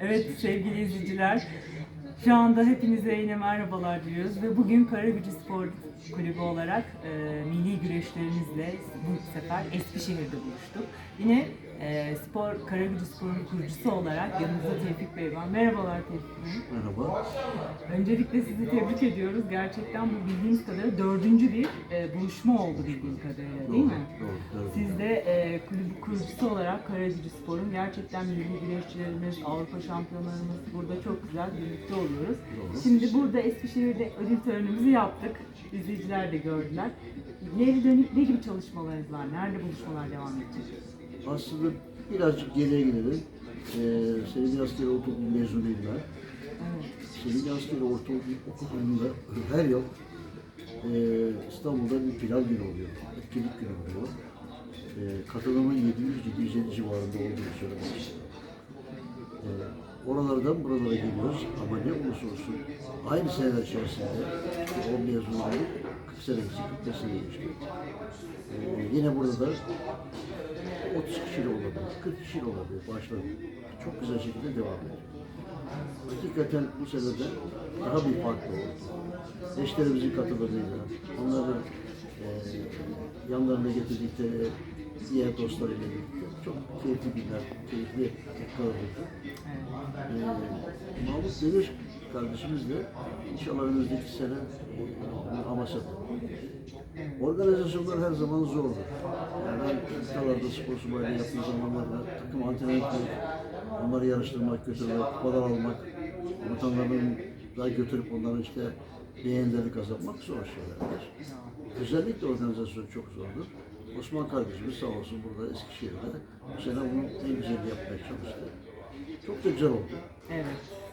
Evet sevgili izleyiciler, şu anda hepinize yine merhabalar diliyoruz ve bugün Karagücü Spor Kulübü olarak e, milli güreşlerimizle bu sefer Eskişehir'de buluştuk. Yine e, Spor Karagücü Spor'un kurucusu olarak yanımızda Tevfik Bey var. Merhabalar Tevfik Bey. Merhaba. Öncelikle sizi tebrik ediyoruz. Gerçekten bu bildiğimiz kadarıyla dördüncü bir e, buluşma oldu bildiğim kadarıyla değil mi? Doğru, doğru. Siz de e, kulübü kurucusu olarak Karagücü Spor'un gerçekten milli güreşçilerimiz, Avrupa şampiyonlarımız burada çok güzel birlikte oluyoruz. Doğru. Şimdi burada Eskişehir'de ödül törenimizi yaptık. İzleyiciler de gördüler. İleri dönük ne gibi çalışmalarınız var? Nerede buluşmalar devam edecek? Aslında birazcık geriye gidelim. Ee, Selim Askeri Ortaokulu mezunuyum ben. Selim Askeri Ortaokulu'nda her yıl e, İstanbul'da bir pilav günü oluyor. Etkinlik günü oluyor. E, katılımın 700-750 civarında olduğunu söylemek. E, oralardan buralara geliyoruz ama ne olursa olsun aynı seneler içerisinde işte 10 mezun olduk, 40 sene geçti, 45 sene geçti. E, yine burada da 30 kişi de olabilir, 40 kişi de olabilir başladık. Çok güzel şekilde devam ediyor. Hakikaten bu sene de daha bir farklı oldu. Eşlerimizin katılımıyla, onların e, yanlarına getirdikleri diğer dostlarıyla çok keyifli günler, keyifli dakikalar oldu. evet. E, Mahmut Demir kardeşimiz de inşallah önümüzdeki sene Amasya'da. Organizasyonlar her zaman zordur. Yani ben ülkelerde spor subaylığı yaptığım zamanlarda takım etmek, onları yarıştırmak, götürmek, kupalar almak, komutanların daha götürüp onların işte beğenileri kazanmak zor şeylerdir. Özellikle organizasyon çok zordur. Osman kardeşimiz sağ olsun burada Eskişehir'de bu sene bunun en güzelini yapmaya çalıştı. Çok da güzel oldu. Evet.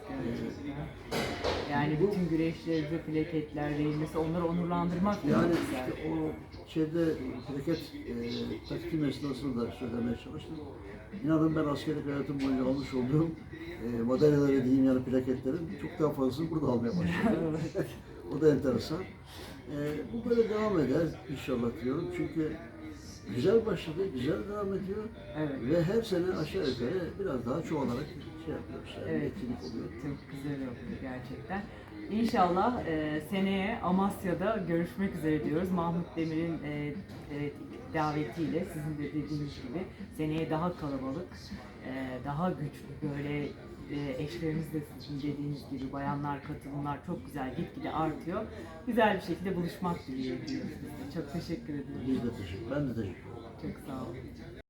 gerçekten. Yani bütün güreşlerimize plaketler verilmesi, onları onurlandırmak da Yani güzel. işte o şeyde plaket e, takdim esnasında da söylemeye çalıştım. İnanın ben askerlik hayatım boyunca almış olduğum e, madalyaları diyeyim yani plaketlerin çok daha fazlasını burada almaya başladım. o da enteresan. E, bu böyle devam eder inşallah diyorum. Çünkü güzel başladı, güzel devam ediyor. Evet. Ve her sene aşağı yukarı biraz daha çoğalarak şey yapıyoruz. Yani Evet. etkinlik oluyor. Çok güzel oldu gerçekten. İnşallah e, seneye Amasya'da görüşmek üzere diyoruz. Mahmut Demir'in e, e, davetiyle sizin de dediğiniz gibi seneye daha kalabalık, e, daha güçlü böyle e, eşlerimiz de sizin dediğiniz gibi bayanlar katılımlar çok güzel gitgide artıyor. Güzel bir şekilde buluşmak biz de. Çok teşekkür ederim. Biz de teşekkür Ben de teşekkür ederim. Çok sağ olun.